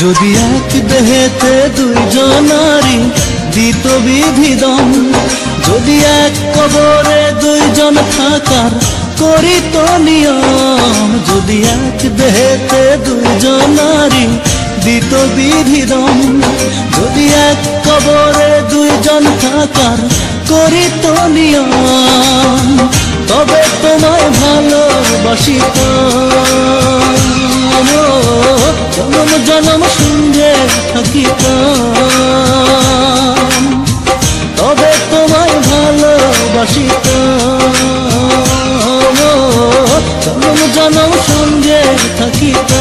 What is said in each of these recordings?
যদি এক দেহেতে দুইজনারি দিত বিধিদম, যদি এক কবরে দুইজন থাকার করিত নিয়ম, যদি এক দেহেতে দুইজনারি দিত বিধিদম, যদি এক কবরে দুইজন থাকার করিত নিয়ম, তবে তোমায় ভালোবাসিত জনম জনম সঙ্গে থাকিত তবে তোমায় ভালোবাসিত জনম জনম সঙ্গে থাকিত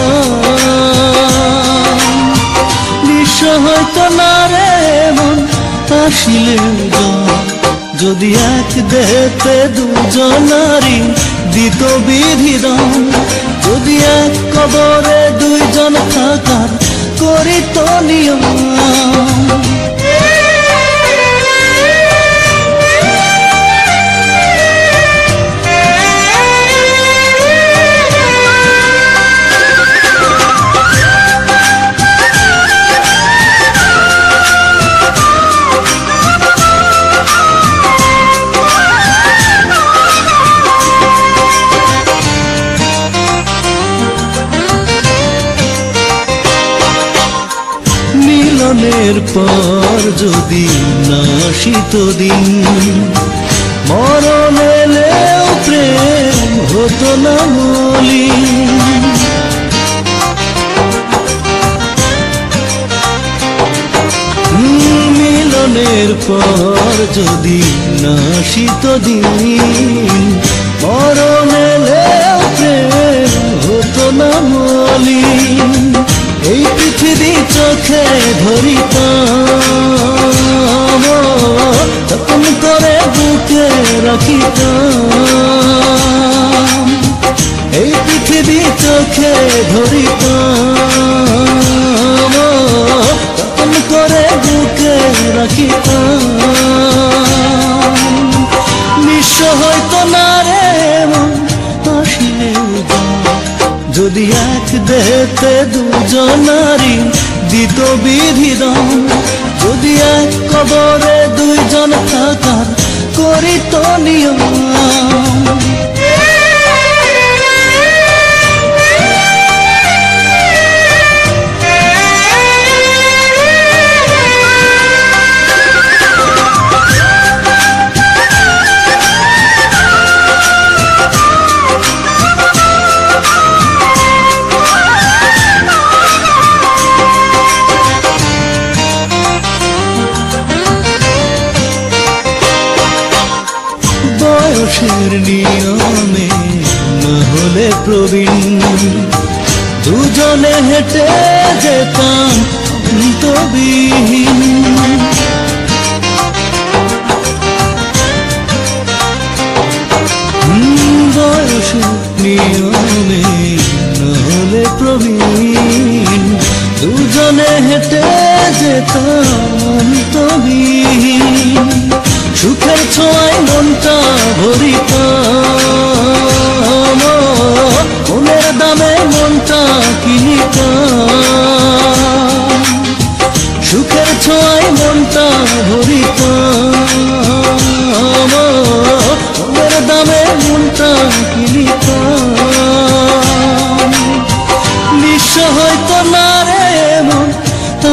বিশ্ব হয়তো না রে মন, আসিলে যদি এক দেহতে দুজনারি দিত বিধিদম যদি এক কবরে দুইজন থাকার করিত নিয়ম। মিলনের পর যদি না শীত দিন, মরণ এলেও প্রেম হতো না মলি মিলনের পর যদি না দিন, মরণ এলেও প্রেম হতো না পৃথিবী চোখে ধরিত যতন করে বুকে রাখিত এই পৃথিবী চোখে ধরিত যতন করে বুকে রাখিত নিঃস্ব হয়তো না রে যদি এক দেহতে দুজনারি দিত বিধিদম যদি এক কবরে দুইজন থাকার করিত নিয়ম। বয়সের নিয়মে না হলে প্রবীণ। দুজনে হেঁটে যেতাম অন্তবিহীন। বয়সের নিয়মে না হলে প্রবীণ। দুজনে হেঁটে যেতাম অন্তবিহীন। সুখের ছোঁয়ায় মনটা ভরিত মনের দামে মনটা কিনিত সুখের ছোঁয়ায় মনটা ভরিত মনের দামে মনটা কিনিত নিঃস্ব হয়তো না রে মন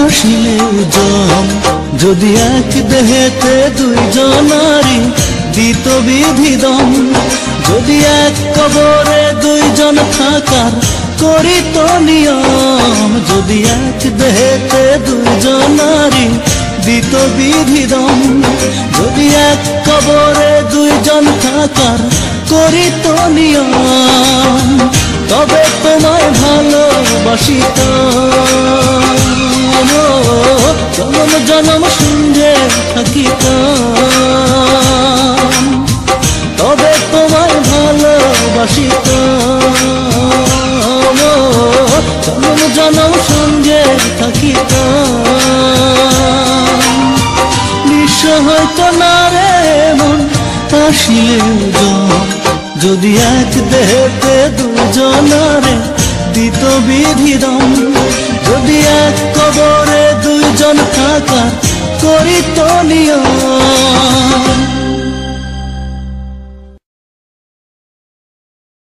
আসিলেও জম যদি এক দেহেতে দুইজনারি দিত বিধিদম যদি এক কবরে দুইজন থাকার করিত নিয়ম যদি এক দেহেতে দুইজনারি দিত বিধিদম যদি এক কবরে দুইজন থাকার করিত নিয়ম তবে তোমায় ভালোবাসিত জনম জনম সঙ্গে থাকিত তবে তোমায় ভালোবাসিত জনম জনম সঙ্গে থাকিত নিঃস্ব হয়তো না রে মন আসিলে যদি এক দেহতে দুজনারে দিত বিধিদম যদি এক কবরে দুইজন থাকার করিত নিয়ম